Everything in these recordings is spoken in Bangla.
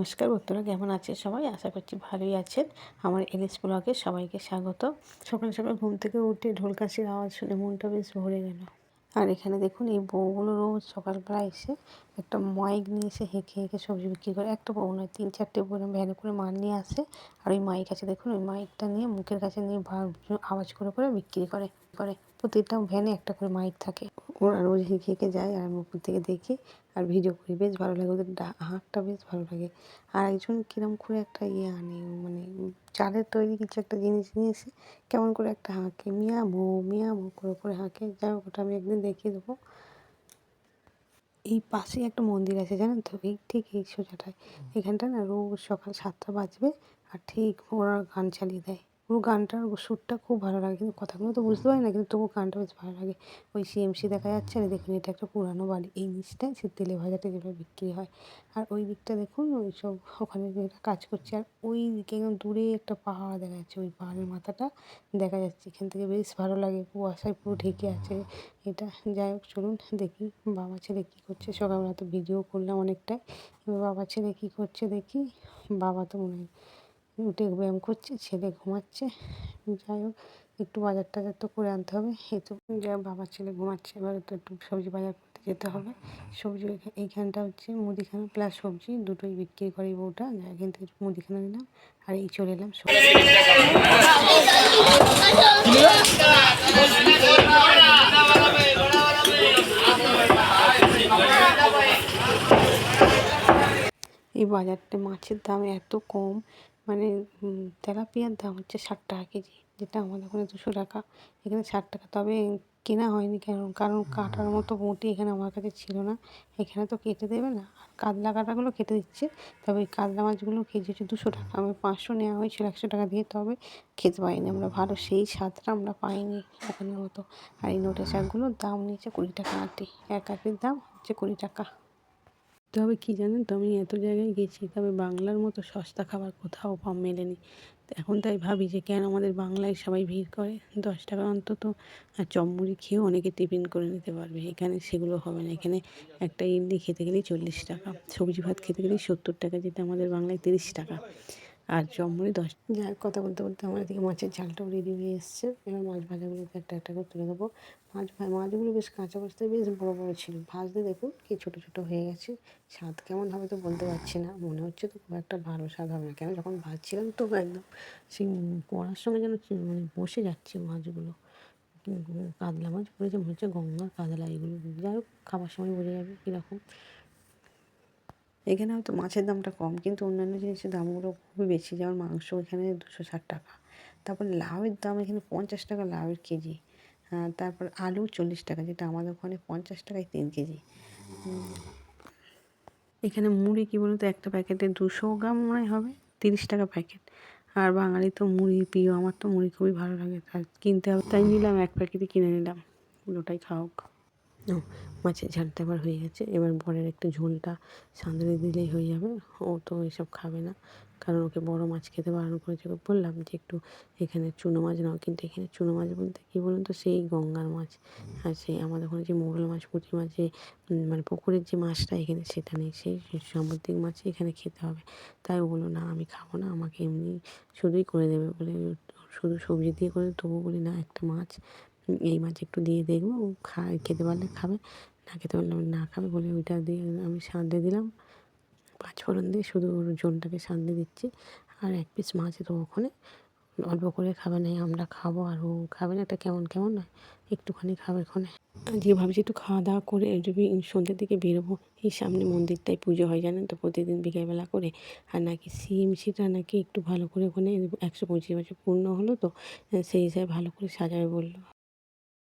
নমস্কার বন্ধুরা, কেমন আছেন সবাই? আশা করছি ভালোই আছেন। আমার এলএস ব্লগে সবাইকে স্বাগত। সকাল সকাল ঘুম থেকে উঠে ঢোলকাশির আওয়াজ শুনে মনটা বেশ ভরে গেল। আর এখানে দেখুন, এই বউগুলো রোজ সকালবেলা এসে একটা মাইক নিয়ে এসে হেঁকে হেঁকে সবজি বিক্রি করে একটা বউ নয়, তিন চারটে বউ ভ্যানে করে মাল নিয়ে আসে, আর ওই মাইক আছে দেখুন, ওই মাইকটা নিয়ে মুখের কাছে নিয়ে আওয়াজ করে করে বিক্রি করে করে। প্রতিটা ভ্যানে একটা করে মাইক থাকে। ওরা রোজ হেঁকে হেঁকে যায়, আর আমি উপর থেকে দেখি, আর ভিডিও করি, বেশ ভালো লাগে, ওদের হাঁকটা বেশ ভালো লাগে। আর একজন কিরম করে একটা ইয়ে আনে মানে চালের তৈরি কিছু একটা জিনিস নিয়ে এসে কেমন করে একটা হাঁকে মিয়া মো মিয়া মো করে করে হাঁকে, যাই হোক, ওটা আমি একদিন দেখিয়ে দেবো। এই পাশেই একটা মন্দির আছে জানেন তো? এই ঠিক এই সোজাটায়। এখানটা না রোজ সকাল সাতটা বাজবে আর ঠিক ওরা গান চালিয়ে দেয়। পুরো গানটার সুরটা খুব ভালো লাগে। কিন্তু কথাগুলো তো বুঝতে পারি না, কিন্তু তবু গানটা বেশ ভালো লাগে। ওই সিএমসি দেখা যাচ্ছে, আর দেখুন, এটা একটা পুরানো বাড়ি। এই নিচটায় সে তেলে ভাজাটা যেভাবে বিক্রি হয়। আর ওই দিকটা দেখুন, ওই সব ওখানে কাজ করছে। আর ওই দিকে একদম দূরে একটা পাহাড় দেখা যাচ্ছে, ওই পাহাড়ের মাথাটা দেখা যাচ্ছে। এখান থেকে বেশ ভালো লাগে, কুয়াশায় পুরো ঢেকে আছে এটা। যাই হোক, চলুন দেখি বাবা ছেলে কী করছে। সকালবেলা তো ভিডিও করলাম অনেকটাই। বাবা ছেলে কী করছে দেখি। বাবা তো মনে হয় উঠে ব্যায়াম করছে, ছেলে ঘুমাচ্ছে। যাই হোক, একটু বাজার টাজার তো করে আনতে হবে। তো হোক, বাবার ছেলে ঘুমাচ্ছে, এবার তো একটু সবজি বাজার করতে যেতে হবে। সবজি এইখানটা হচ্ছে মুদিখানা প্লাস সবজি, দুটোই বিক্রি করে বউটা। এখান থেকে মুদিখানা নিলাম, আর এই চলে এলাম এই বাজারটা মাছের দাম এত কম। তেলাপিয়ার দাম হচ্ছে ষাট টাকা কেজি। যেটা আমাদের ওখানে দুশো টাকা। এখানে ষাট টাকা। তবে কেনা হয়নি কেন? কারণ কাটার মতো বঁটি এখানে আমার কাছে ছিল না। এখানে তো কেটে দেবে না। আর কাতলা কাটাগুলো কেটে দিচ্ছে। তবে ওই কাতলা মাছগুলো কেজি হচ্ছে দুশো টাকা। আমি পাঁচশো নেওয়া হয়েছিল একশো টাকা দিয়ে। তবে খেতে পাইনি আমরা। ভালো সেই স্বাদটা আমরা পাইনি ওখানের মতো। আর এই নোটের শাকগুলোর দাম নিয়েছে কুড়ি টাকা আটি। এক আটির দাম হচ্ছে কুড়ি টাকা। তবে কী জানেন? তো আমি এত জায়গায় গেছি, তবে বাংলার মতো সস্তা খাবার কোথাও কম মেলেনি। এখন তাই ভাবি যে কেন আমাদের বাংলায় সবাই ভিড় করে? দশ টাকা অন্তত। আর চমড়ি খেয়েও অনেকে টিফিন করে নিতে পারবে। এখানে সেগুলো হবে না। এখানে একটা ইডলি খেতে গেলেই চল্লিশ টাকা। সবজি ভাত খেতে গেলেই সত্তর টাকা, যেটা আমাদের বাংলায় তিরিশ টাকা। আর চমড়ি দশ যাই কথা বলতে বলতে আমার এদিকে মাছের ঝালটাও রেডি হয়ে এসছে। এবার মাছ ভাজাগুলোকে একটা একটা করে তুলে দেবো। মাছ মাছগুলো বেশ কাঁচা অবস্থায় বেশ বড়ো বড়ো ছিল। ভাজতে দেখুন কি ছোটো ছোটো হয়ে গেছে। স্বাদ কেমন হবে তো বলতে পারছি না। মনে হচ্ছে তো খুব একটা ভালো স্বাদ হবে না। কেন? যখন ভাজছিলাম তো একদম সেই কড়ার সঙ্গে যেন মানে বসে যাচ্ছে মাছগুলো। কাতলা মাছ পড়েছে, মনে হচ্ছে গঙ্গার কাতলা এগুলো। যাই হোক, খাবার সময় বোঝা যাবে কীরকম। এখানে হয়তো মাছের দামটা কম, কিন্তু অন্যান্য জিনিসের দামগুলো খুবই বেশি। যেমন মাংস এখানে দুশো ষাট টাকা। তারপর লাউয়ের দাম এখানে পঞ্চাশ টাকা লাউয়ের কেজি। তারপর আলু চল্লিশ টাকা, যেটা আমাদের ওখানে পঞ্চাশ টাকায় তিন কেজি। এখানে মুড়ি কী বলতো, একটা প্যাকেটে দুশো গ্রাম মনে হবে, তিরিশ টাকা প্যাকেট। আর বাঙালি তো মুড়ি, প্রিয়, আমার তো মুড়ি খুবই ভালো লাগে। তাই কিনতে হবে। তাই নিলাম, এক প্যাকেটই কিনে নিলাম। ওটাই খাওক মাছের ঝালটা এবার হয়ে গেছে। এবার বরের একটু ঝোলটা সাঁতরে দিলেই হয়ে যাবে। ও তো এসব খাবে না। কারণ ওকে বড় মাছ খেতে বারণ করেছে। ওকে বললাম যে একটু এখানে চুনো মাছ নাও। কিন্তু এখানে চুনো মাছ বলতে কী বলুন তো? সেই গঙ্গার মাছ। আর সেই আমাদের ওখানে যে মোগল মাছ, পুঁটি মাছ, যে মানে পুকুরের যে মাছটা এখানে সেটা নেই। সেই সামুদ্রিক মাছই এখানে খেতে হবে। তাই ও বলল, না, আমি খাব না। আমাকে এমনি শুধুই করে দেবে বলে। শুধু সবজি দিয়ে করে তবু বলি না, একটা মাছ এই মাছ একটু দিয়ে দেখব খায়, খেতে পারলে খাবে, না খেতে পারলে না খাবে বলে ওইটা দিয়ে আমি সাঁতলে দিলাম। পাঁচ ফোড়ন দিয়ে শুধু ঝোলটাকে সাঁতলে দিচ্ছি। আর এক পিস মাছ তো ওখানে অল্প করে খাবে না আমরা খাব আর ও খাবে না একটা কেমন কেমন নয়, একটুখানি খাবে ওখানে যে ভাবছি একটু খাওয়া দাওয়া করে যদি সন্ধ্যের দিকে বেরোবো, এই সামনে মন্দিরটাই পুজো হয়, জানেন তো, প্রতিদিন বিকেলবেলা করে। আর নাকি সিএমসিটা নাকি একটু ভালো করে ওখানে একশো পঁচিশ বছর পূর্ণ হলো তো, সেই হিসাবে ভালো করে সাজাবে বলল।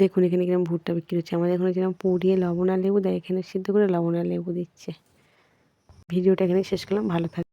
দেখুন এখানে কীরকম ভুট্টা বিক্রি হচ্ছে। আমাদের এখানে যেরকম পুড়িয়ে লবণ আর লেবু দেয় এখানে সিদ্ধ করে লবণ আর লেবু দিচ্ছে। ভিডিওটা এখানে শেষ করলাম। ভালো থাকবে